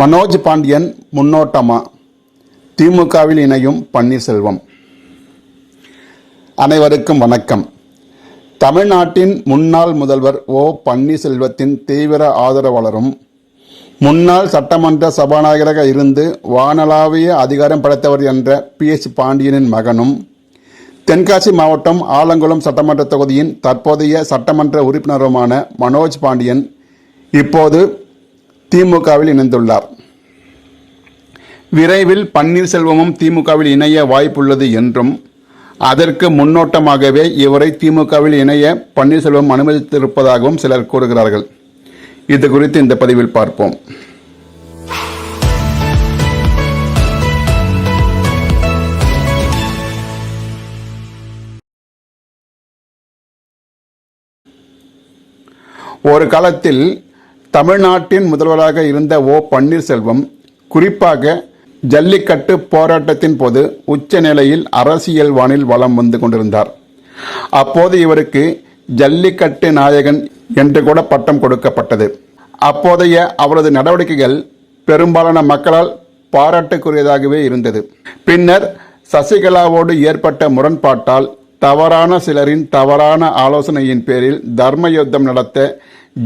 மனோஜ் பாண்டியன் முன்னோட்டமா? திமுகவில் இணையும் பன்னீர்செல்வம். அனைவருக்கும் வணக்கம். தமிழ்நாட்டின் முன்னாள் முதல்வர் ஓ பன்னீர்செல்வத்தின் தீவிர ஆதரவாளரும் முன்னாள் சட்டமன்ற சபாநாயகராக இருந்து வானளாவிய அதிகாரம் படைத்தவர் என்ற பி எச் பாண்டியனின் மகனும் தென்காசி மாவட்டம் ஆலங்குளம் சட்டமன்ற தொகுதியின் தற்போதைய சட்டமன்ற உறுப்பினருமான மனோஜ் பாண்டியன் இப்போது திமுகவில் இணைந்துள்ளார். விரைவில் பன்னீர்செல்வமும் திமுகவில் இணைய வாய்ப்புள்ளது என்றும் அதற்கு முன்னோட்டமாகவே இவரை திமுகவில் இணைய பன்னீர்செல்வம் அனுமதித்திருப்பதாகவும் சிலர் கூறுகிறார்கள். இது குறித்து இந்த பதிவில் பார்ப்போம். ஒரு காலத்தில் தமிழ்நாட்டின் முதல்வராக இருந்த ஓ. பன்னீர்செல்வம் குறிப்பாக ஜல்லிக்கட்டு போராட்டத்தின் போது உச்ச நிலையில் அரசியல் வானில் வலம் வந்து கொண்டிருந்தார். அப்போது இவருக்கு ஜல்லிக்கட்டு நாயகன் என்று கூட பட்டம் கொடுக்கப்பட்டது. அப்போதைய அவரது நடவடிக்கைகள் பெரும்பாலான மக்களால் பாராட்டுக்குரியதாகவே இருந்தது. பின்னர் சசிகலாவோடு ஏற்பட்ட முரண்பாட்டால் தவறான சிலரின் தவறான ஆலோசனையின் பேரில் தர்ம யுத்தம் நடத்த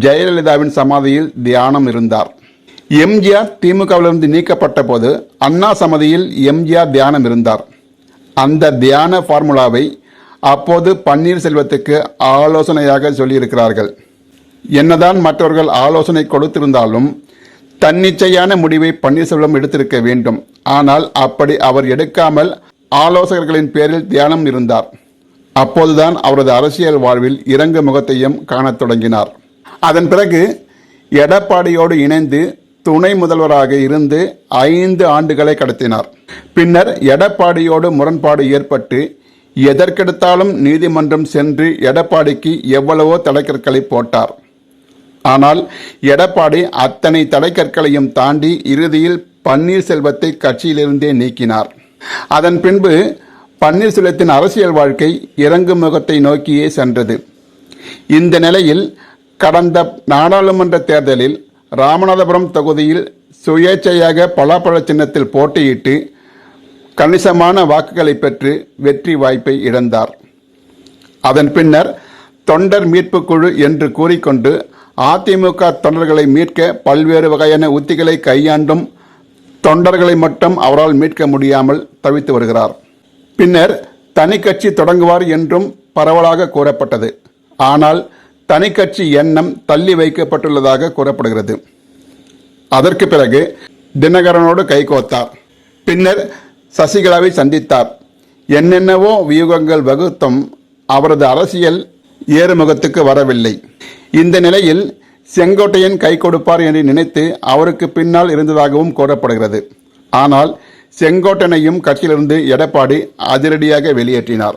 ஜெயலலிதாவின் சமாதியில் தியானம் இருந்தார். எம்ஜிஆர் திமுகவிலிருந்து நீக்கப்பட்ட போது அண்ணா சமாதியில் எம்ஜிஆர் தியானம் இருந்தார். அந்த தியான ஃபார்முலாவை அப்போது பன்னீர்செல்வத்துக்கு ஆலோசனையாக சொல்லியிருக்கிறார்கள். என்னதான் மற்றவர்கள் ஆலோசனை கொடுத்திருந்தாலும் தன்னிச்சையான முடிவை பன்னீர்செல்வம் எடுத்திருக்க வேண்டும். ஆனால் அப்படி அவர் எடுக்காமல் ஆலோசகர்களின் பேரில் தியானம் இருந்தார். அப்போதுதான் அவரது அரசியல் வாழ்வில் இறங்கு முகத்தையும் காணத் தொடங்கினார். அதன் பிறகு எடப்பாடியோடு இணைந்து துணை முதல்வராக இருந்து ஐந்து ஆண்டுகளை கடத்தினார். பின்னர் எடப்பாடியோடு முரண்பாடு ஏற்பட்டு எதற்கெடுத்தாலும் நீதிமன்றம் சென்று எடப்பாடிக்கு எவ்வளவோ தலைக்கற்களை போட்டார். ஆனால் எடப்பாடி அத்தனை தலைக்கற்களையும் தாண்டி இறுதியில் பன்னீர்செல்வத்தை கட்சியிலிருந்தே நீக்கினார். அதன் பின்பு பன்னீர்செல்வத்தின் அரசியல் வாழ்க்கை இறங்கு முகத்தை நோக்கியே சென்றது. இந்த நிலையில் கடந்த நாடாளுமன்ற தேர்தலில் ராமநாதபுரம் தொகுதியில் சுயேட்சையாக பலாப்பழ சின்னத்தில் போட்டியிட்டு கணிசமான வாக்குகளை பெற்று வெற்றி வாய்ப்பை இழந்தார். அதன் பின்னர் தொண்டர் மீட்புக் குழு என்று கூறிக்கொண்டு அதிமுக தொண்டர்களை மீட்க பல்வேறு வகையான உத்திகளை கையாண்டும் தொண்டர்களை மட்டும் அவரால் மீட்க முடியாமல் தவித்து வருகிறார். பின்னர் தனி கட்சி தொடங்குவார் என்றும் பரவலாக கூறப்பட்டது. ஆனால் தனி கட்சி எண்ணம் தள்ளி வைக்கப்பட்டுள்ளதாக கூறப்படுகிறது. அதற்கு பிறகு தினகரனோடு கைகோத்தார். பின்னர் சசிகலாவை சந்தித்தார். என்னென்னவோ வியூகங்கள் வகுத்தும் அவரது அரசியல் ஏறுமுகத்துக்கு வரவில்லை. இந்த நிலையில் செங்கோட்டையன் கை கொடுப்பார் என்று நினைத்து அவருக்கு பின்னால் இருந்ததாகவும் கூறப்படுகிறது. ஆனால் செங்கோட்டனையும் கட்சியிலிருந்து எடப்பாடி அதிரடியாக வெளியேற்றினார்.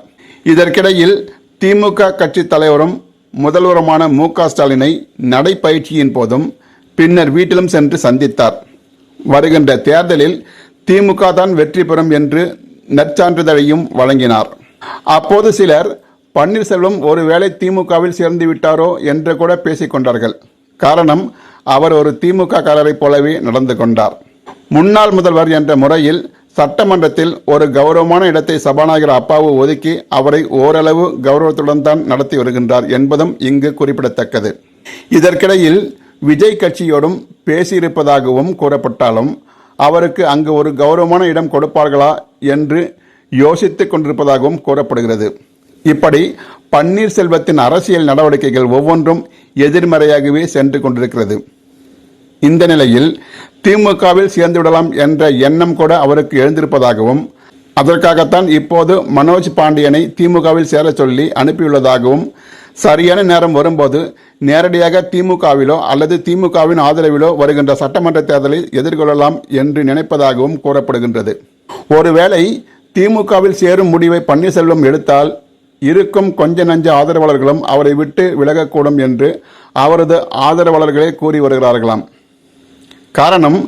இதற்கிடையில் திமுக கட்சி தலைவரும் முதல்வருமான மு க ஸ்டாலினை நடைப்பயிற்சியின் போதும் பின்னர் வீட்டிலும் சென்று சந்தித்தார். வருகின்ற தேர்தலில் திமுக தான் வெற்றி பெறும் என்று நற்சான்றிதழையும் வழங்கினார். அப்போது சிலர் பன்னீர்செல்வம் ஒருவேளை திமுகவில் சேர்ந்து விட்டாரோ என்று கூட பேசிக்கொண்டார்கள் காரணம் அவர் ஒரு திமுக காரரைப் போலவே நடந்து கொண்டார். முன்னாள் முதல்வர் என்ற முறையில் சட்டமன்றத்தில் ஒரு கௌரவமான இடத்தை சபாநாயகர் அப்பாவு ஒதுக்கி அவரை ஓரளவு கௌரவத்துடன் தான் நடத்தி வருகின்றார் என்பதும் இங்கு குறிப்பிடத்தக்கது. இதற்கிடையில் விஜய் கட்சியோடும் பேசியிருப்பதாகவும் கூறப்பட்டாலும் அவருக்கு அங்கு ஒரு கௌரவமான இடம் கொடுப்பார்களா என்று யோசித்துக் கொண்டிருப்பதாகவும் கூறப்படுகிறது. இப்படி பன்னீர்செல்வத்தின் அரசியல் நடவடிக்கைகள் ஒவ்வொன்றும் எதிர்மறையாகவே சென்று கொண்டிருக்கிறது. இந்த நிலையில் திமுகவில் சேர்ந்துவிடலாம் என்ற எண்ணம் கூட அவருக்கு எழுந்திருப்பதாகவும் அதற்காகத்தான் இப்போது மனோஜ் பாண்டியனை திமுகவில் சேரச் சொல்லி அனுப்பியுள்ளதாகவும் சரியான நேரம் வரும்போது நேரடியாக திமுகவிலோ அல்லது திமுகவின் ஆதரவிலோ வருகின்ற சட்டமன்ற தேர்தலை எதிர்கொள்ளலாம் என்று நினைப்பதாகவும் கூறப்படுகின்றது. ஒருவேளை திமுகவில் சேரும் முடிவை பன்னீர்செல்வம் எடுத்தால் இருக்கும் கொஞ்ச நஞ்ச ஆதரவாளர்களும் அவரை விட்டு விலகக்கூடும் என்று அவரது ஆதரவாளர்களே கூறி வருகிறார்களாம். காரணம்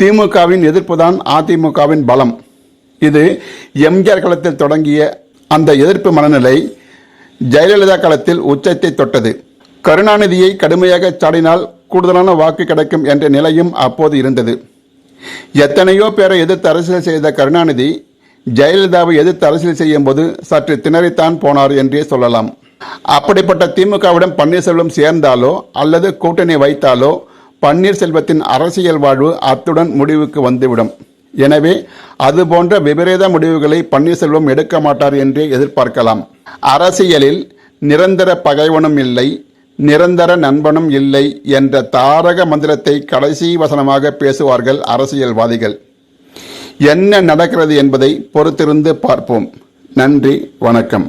திமுகவின் எதிர்ப்பு தான் அதிமுகவின் பலம். இது எம்ஜிஆர் காலத்தில் தொடங்கிய அந்த எதிர்ப்பு மனநிலை ஜெயலலிதா காலத்தில் உச்சத்தை தொட்டது. கருணாநிதியை கடுமையாக சாடினால் கூடுதலான வாக்கு கிடைக்கும் என்ற நிலையும் அப்போது இருந்தது. எத்தனையோ பேரை எதிர்த்து அரசியல் செய்த கருணாநிதி ஜெயலலிதாவை எதிர்த்து அரசியல் செய்யும் போது சற்று திணறித்தான் போனார் என்றே சொல்லலாம். அப்படிப்பட்ட திமுகவிடம் பன்னீர்செல்வம் சேர்ந்தாலோ அல்லது கூட்டணி வைத்தாலோ பன்னீர்செல்வத்தின் அரசியல் வாழ்வு அத்துடன் முடிவுக்கு வந்துவிடும். எனவே அதுபோன்ற விபரீத முடிவுகளை பன்னீர்செல்வம் எடுக்க மாட்டார் என்றே எதிர்பார்க்கலாம். அரசியலில் நிரந்தர பகைவனும் இல்லை நிரந்தர நண்பனும் இல்லை என்ற தாரக மந்திரத்தை கடைசி வசனமாக பேசுவார்கள் அரசியல்வாதிகள். என்ன நடக்கிறது என்பதை பொறுத்திருந்து பார்ப்போம். நன்றி வணக்கம்.